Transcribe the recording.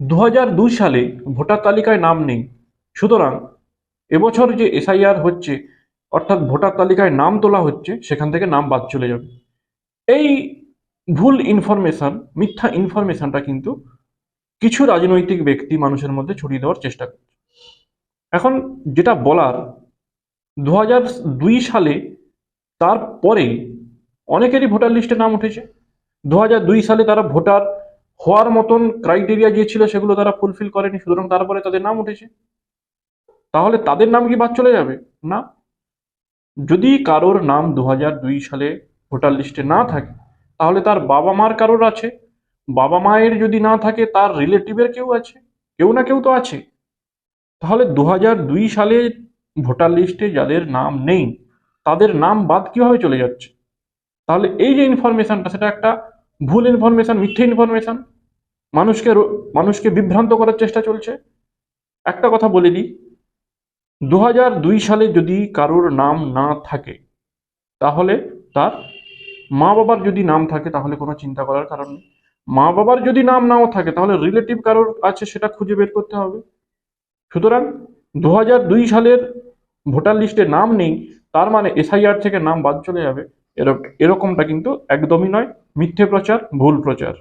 দু হাজার দুই সালে ভোটার তালিকায় নাম নেই। সুতরাং এবছর যে এসআইআর হচ্ছে, অর্থাৎ ভোটার তালিকায় নাম তোলা হচ্ছে, সেখান থেকে নাম বাদ চলে যাবে। এই ভুল ইনফরমেশন মিথ্যা ইনফরমেশনটা কিন্তু কিছু রাজনৈতিক ব্যক্তি মানুষের মধ্যে ছড়িয়ে দেওয়ার চেষ্টা করছে। এখন যেটা বলার দু সালে তারপরে অনেকেরই ভোটার লিস্টে নাম উঠেছে। দু সালে তারা ভোটার হওয়ার মতন ক্রাইটেরিয়া যে ছিল সেগুলো তারা ফুলফিল করেনি, সুতরাং তারপরে তাদের নাম উঠেছে। তাহলে তাদের নাম কি বাদ চলে যাবে? না। যদি কারোর নাম দু সালে ভোটার লিস্টে না থাকে, তাহলে তার বাবা মার কারোর আছে। বাবা মায়ের যদি না থাকে, তার রিলেটিভের কেউ আছে? কেউ না কেউ তো আছে। তাহলে দু সালে ভোটার লিস্টে যাদের নাম নেই, তাদের নাম বাদ কীভাবে চলে যাচ্ছে? তাহলে এই যে ইনফরমেশনটা সেটা একটা ভুল ইনফরমেশন মিথ্যে ইনফরমেশন মানুষকে মানুষকে বিভ্রান্ত করার চেষ্টা চলছে। একটা কথা বলে দিই দু দুই সালে যদি কারোর নাম না থাকে, তাহলে তার মা বাবার যদি নাম থাকে, তাহলে কোনো চিন্তা করার কারণ নেই। মা বাবার যদি নাম নাও থাকে, তাহলে রিলেটিভ কারোর আছে সেটা খুঁজে বের করতে হবে। সুতরাং দু দুই সালের ভোটার লিস্টে নাম নেই, তার মানে এসআইআর থেকে নাম বাদ চলে যাবে। এরক- এরকমটা কিন্তু একদমই নয়। মিথ্যে প্রচার, ভুল প্রচার।